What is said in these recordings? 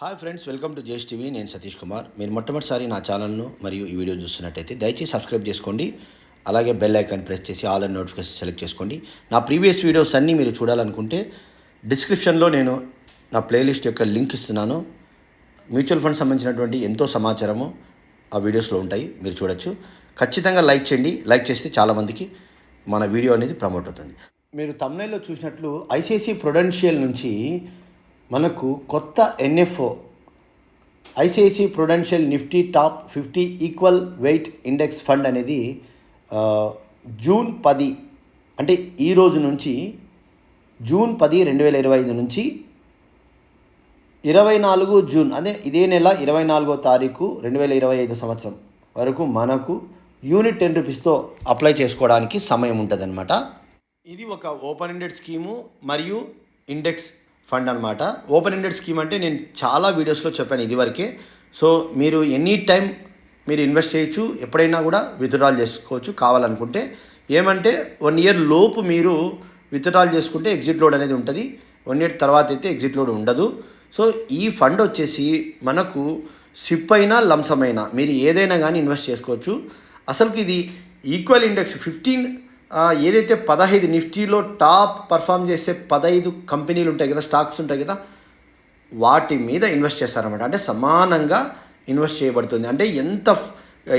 Hi friends welcome to JS TV. నేను సతీష్ కుమార్. మీరు మొట్టమొదటిసారి నా ఛానల్ను మరియు ఈ వీడియో చూస్తున్నట్టయితే దయచేసి సబ్స్క్రైబ్ చేసుకోండి. అలాగే బెల్ ఐకాన్ ప్రెస్ చేసి ఆల్ అండ్ నోటిఫికేషన్ సెలెక్ట్ చేసుకోండి. నా ప్రీవియస్ వీడియోస్ అన్నీ మీరు చూడాలనుకుంటే డిస్క్రిప్షన్లో నేను నా ప్లేలిస్ట్ యొక్క లింక్ ఇస్తున్నాను. మ్యూచువల్ ఫండ్ సంబంధించినటువంటి ఎంతో సమాచారము ఆ వీడియోస్లో ఉంటాయి. మీరు చూడొచ్చు. ఖచ్చితంగా లైక్ చేయండి. లైక్ చేస్తే చాలామందికి మన వీడియో అనేది ప్రమోట్ అవుతుంది. మీరు తమిళలో చూసినట్లు ఐసీసీ ప్రొడెన్షియల్ నుంచి మనకు కొత్త NFO ICICI Prudential Nifty top fifty equal weight index fund అనేది జూన్ పది అంటే ఈ రోజు నుంచి జూన్ పది రెండు వేల ఇరవై ఐదు నుంచి ఇరవై నాలుగు జూన్ అదే ఇదే నెల ఇరవై నాలుగో తారీఖు రెండు వేల ఇరవై ఐదు సంవత్సరం వరకు మనకు యూనిట్ టెన్ రూపీస్తో అప్లై చేసుకోవడానికి సమయం ఉంటుందన్నమాట. ఇది ఒక ఓపెన్ ఎండెడ్ స్కీము మరియు ఇండెక్స్ ఫండ్ అనమాట ఓపెన్ ఎండెడ్ స్కీమ్ అంటే నేను చాలా వీడియోస్లో చెప్పాను ఇదివరకే. సో మీరు ఎనీ టైం మీరు ఇన్వెస్ట్ చేయొచ్చు ఎప్పుడైనా కూడా విత్డ్రాల్ చేసుకోవచ్చు కావాలనుకుంటే. ఏమంటే వన్ ఇయర్ లోపు మీరు విత్డ్రాల్ చేసుకుంటే ఎగ్జిట్ లోడ్ అనేది ఉంటుంది. వన్ ఇయర్ తర్వాత అయితే ఎగ్జిట్ లోడ్ ఉండదు. సో ఈ ఫండ్ వచ్చేసి మనకు సిప్ అయినా లంసమైనా మీరు ఏదైనా కానీ ఇన్వెస్ట్ చేసుకోవచ్చు. అసలుకి ఇది ఈక్వల్ ఇండెక్స్ ఫిఫ్టీన్ ఏదైతే పదహైదు నిఫ్టీలో టాప్ పర్ఫామ్ చేసే పదహైదు కంపెనీలు ఉంటాయి కదా స్టాక్స్ ఉంటాయి కదా వాటి మీద ఇన్వెస్ట్ చేస్తారన్నమాట. అంటే సమానంగా ఇన్వెస్ట్ చేయబడుతుంది. అంటే ఎంత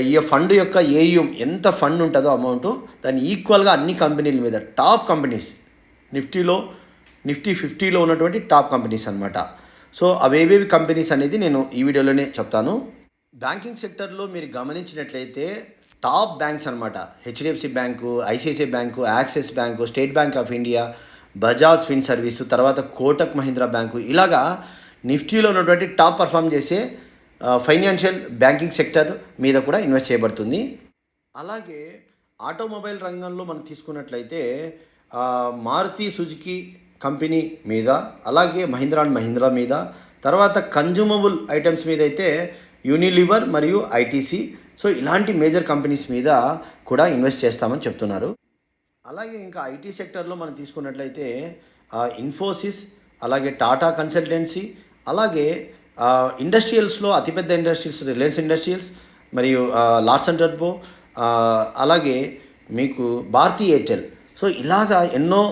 ఈ ఫండ్ యొక్క ఏయుం ఎంత ఫండ్ ఉంటుందో అమౌంట్ దాన్ని ఈక్వల్గా అన్ని కంపెనీల మీద టాప్ కంపెనీస్ నిఫ్టీలో నిఫ్టీ ఫిఫ్టీలో ఉన్నటువంటి టాప్ కంపెనీస్ అనమాట సో అవేవేవి కంపెనీస్ అనేది నేను ఈ వీడియోలోనే చెప్తాను. బ్యాంకింగ్ సెక్టర్లో మీరు గమనించినట్లయితే టాప్ బ్యాంక్స్ అనమాట HDFC bank ICICI bank Axis bank State Bank of India Bajaj Finserv తర్వాత కోటక్ మహీంద్రా బ్యాంకు. ఇలాగా నిఫ్టీలో ఉన్నటువంటి టాప్ పర్ఫామ్ చేసే ఫైనాన్షియల్ బ్యాంకింగ్ సెక్టర్ మీద కూడా ఇన్వెస్ట్ చేయబడుతుంది. అలాగే ఆటోమొబైల్ రంగంలో మనం తీసుకున్నట్లయితే మారుతి సుజుకి కంపెనీ మీద అలాగే మహీంద్రా అండ్ మహీంద్రా మీద తర్వాత కన్జ్యూమబుల్ ఐటమ్స్ మీద అయితే యూనిలివర్ మరియు ఐటీసీ సో ఇలాంటి మేజర్ కంపెనీస్ మీద కూడా ఇన్వెస్ట్ చేస్తామని చెప్తున్నారు. అలాగే ఇంకా ఐటీ సెక్టర్లో మనం తీసుకున్నట్లయితే ఇన్ఫోసిస్ అలాగే టాటా కన్సల్టెన్సీ అలాగే ఇండస్ట్రియల్స్లో అతిపెద్ద ఇండస్ట్రీస్ రిలయన్స్ ఇండస్ట్రియల్స్ మరియు లార్స్ లార్సన్ టర్బో అలాగే మీకు భారతీ ఎయిర్టెల్. సో ఇలాగా ఎన్నో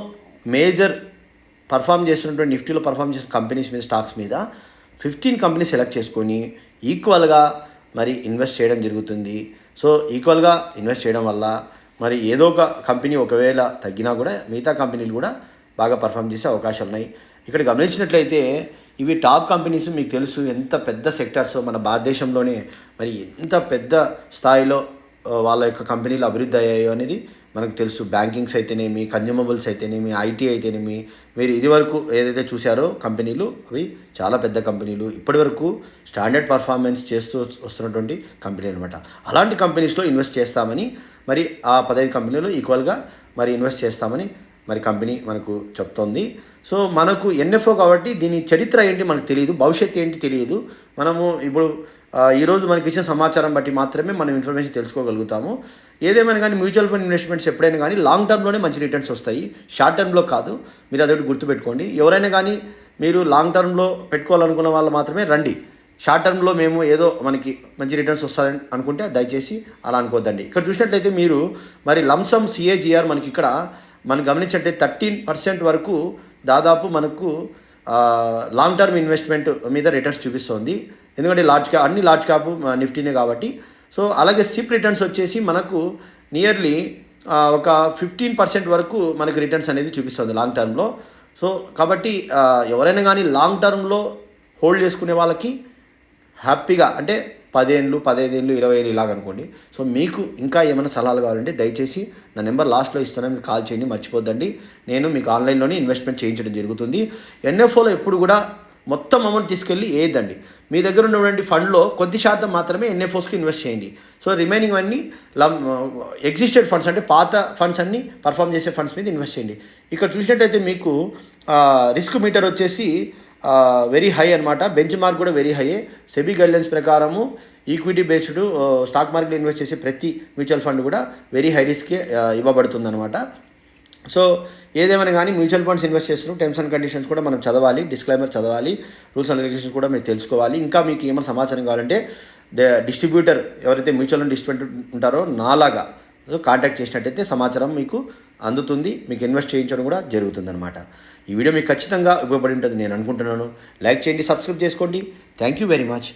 మేజర్ పర్ఫామ్ చేస్తున్నటువంటి నిఫ్టీలో పర్ఫామ్ చేసిన కంపెనీస్ మీద స్టాక్స్ మీద ఫిఫ్టీన్ కంపెనీస్ సెలెక్ట్ చేసుకొని ఈక్వల్గా మరి ఇన్వెస్ట్ చేయడం జరుగుతుంది. సో ఈక్వల్గా ఇన్వెస్ట్ చేయడం వల్ల మరి ఏదో ఒక కంపెనీ ఒకవేళ తగ్గినా కూడా మిగతా కంపెనీలు కూడా బాగా పర్ఫామ్ చేసే అవకాశాలు ఉన్నాయి. ఇక్కడ గమనించినట్లయితే ఇవి టాప్ కంపెనీస్ మీకు తెలుసు ఎంత పెద్ద సెక్టార్స్ మన భారతదేశంలోనే మరి ఎంత పెద్ద స్థాయిలో వాళ్ళ యొక్క కంపెనీలు అభివృద్ధి అయ్యాయో అనేది మనకు తెలుసు బ్యాంకింగ్స్ అయితేనేమి కన్జ్యూమబుల్స్ అయితేనేమి ఐటీ అయితేనేమి. మీరు ఇదివరకు ఏదైతే చూశారో కంపెనీలు అవి చాలా పెద్ద కంపెనీలు. ఇప్పటివరకు స్టాండర్డ్ పర్ఫార్మెన్స్ చేస్తూ వస్తున్నటువంటి కంపెనీ అనమాట అలాంటి కంపెనీస్లో ఇన్వెస్ట్ చేస్తామని మరి ఆ పదహైదు కంపెనీలు ఈక్వల్గా మరి ఇన్వెస్ట్ చేస్తామని మరి కంపెనీ మనకు చెప్తోంది. సో మనకు ఎన్ఎఫ్ఓ కాబట్టి దీని చరిత్ర ఏంటి మనకు తెలియదు భవిష్యత్తు ఏంటి తెలియదు. మనము ఇప్పుడు ఈరోజు మనకి ఇచ్చిన సమాచారం బట్టి మాత్రమే మనం ఇన్ఫర్మేషన్ తెలుసుకోగలుగుతాము. ఏదేమైనా కానీ మ్యూచువల్ ఫండ్ ఇన్వెస్ట్మెంట్స్ ఎప్పుడైనా కానీ లాంగ్ టర్మ్లోనే మంచి రిటర్న్స్ వస్తాయి. షార్ట్ టర్మ్లో కాదు. మీరు అదొకటి గుర్తుపెట్టుకోండి. ఎవరైనా కానీ మీరు లాంగ్ టర్మ్లో పెట్టుకోవాలనుకున్న వాళ్ళు మాత్రమే రండి. షార్ట్ టర్మ్లో మేము ఏదో మనకి మంచి రిటర్న్స్ వస్తాయని అనుకుంటే దయచేసి అలా అనుకోద్దండి. ఇక్కడ చూసినట్లయితే మీరు మరి లంసమ్ సిఏజిఆర్ మనకి ఇక్కడ మనం గమనించట్లయితే థర్టీన్ పర్సెంట్ వరకు దాదాపు మనకు లాంగ్ టర్మ్ ఇన్వెస్ట్మెంట్ మీద రిటర్న్స్ చూపిస్తుంది. ఎందుకంటే లార్జ్ క్యాప్ అన్ని లార్జ్ క్యాప్ నిఫ్టీనే కాబట్టి. సో అలాగే సిప్ రిటర్న్స్ వచ్చేసి మనకు నియర్లీ ఒక ఫిఫ్టీన్ పర్సెంట్ వరకు మనకి రిటర్న్స్ అనేది చూపిస్తుంది లాంగ్ టర్మ్లో సో కాబట్టి ఎవరైనా కానీ లాంగ్ టర్మ్లో హోల్డ్ చేసుకునే వాళ్ళకి హ్యాపీగా అంటే పదేళ్ళు పదహైదేళ్ళు ఇరవై ఏళ్ళు ఇలాగ అనుకోండి సో మీకు ఇంకా ఏమైనా సలహాలు కావాలంటే దయచేసి నా నెంబర్ లాస్ట్లో ఇస్తున్నాను మీకు కాల్ చేయండి మర్చిపోద్దండి. నేను మీకు ఆన్లైన్లోనే ఇన్వెస్ట్మెంట్ చేయించడం జరుగుతుంది. ఎన్ఎఫ్ఓలో ఎప్పుడు కూడా మొత్తం అమౌంట్ తీసుకెళ్ళి వేయద్దండి మీ దగ్గర ఉన్నటువంటి ఫండ్లో కొద్ది శాతం మాత్రమే ఎన్ఎఫ్ఓస్కి ఇన్వెస్ట్ చేయండి. సో రిమైనింగ్ అన్నీ లమ్ ఎగ్జిస్టెడ్ ఫండ్స్ అంటే పాత ఫండ్స్ అన్నీ పర్ఫామ్ చేసే ఫండ్స్ మీద ఇన్వెస్ట్ చేయండి. ఇక్కడ చూసినట్టయితే మీకు రిస్క్ మీటర్ వచ్చేసి వెరీ హై అనమాట బెంచ్ మార్క్ కూడా వెరీ హై సెబీ గైడ్లైన్స్ ప్రకారము equity based stock market invest చేసే ప్రతి మ్యూచువల్ ఫండ్ కూడా వెరీ హై రిస్కే ఇవ్వబడుతుంది అనమాట సో ఏదేమైనా కానీ మ్యూచువల్ ఫండ్స్ ఇన్వెస్ట్ చేస్తున్నారు టర్మ్స్ అండ్ కండిషన్స్ కూడా మనం చదవాలి డిస్క్లైమర్ చదవాలి రూల్స్ అండ్ రెగ్యులేషన్స్ కూడా మీరు తెలుసుకోవాలి. ఇంకా మీకు ఏమైనా సమాచారం కావాలంటే ద డిస్ట్రిబ్యూటర్ ఎవరైతే మ్యూచువల్ ఫండ్ డిస్ట్రిబ్యూటర్ ఉంటారో నాలాగా కాంటాక్ట్ చేసినట్టయితే సమాచారం మీకు అందుతుంది మీకు ఇన్వెస్ట్ చేయించడం కూడా జరుగుతుందన్నమాట. ఈ వీడియో మీకు ఖచ్చితంగా ఉపయోగపడి ఉంటుంది నేను అనుకుంటున్నాను. లైక్ చేయండి సబ్స్క్రైబ్ చేసుకోండి. Thank you very much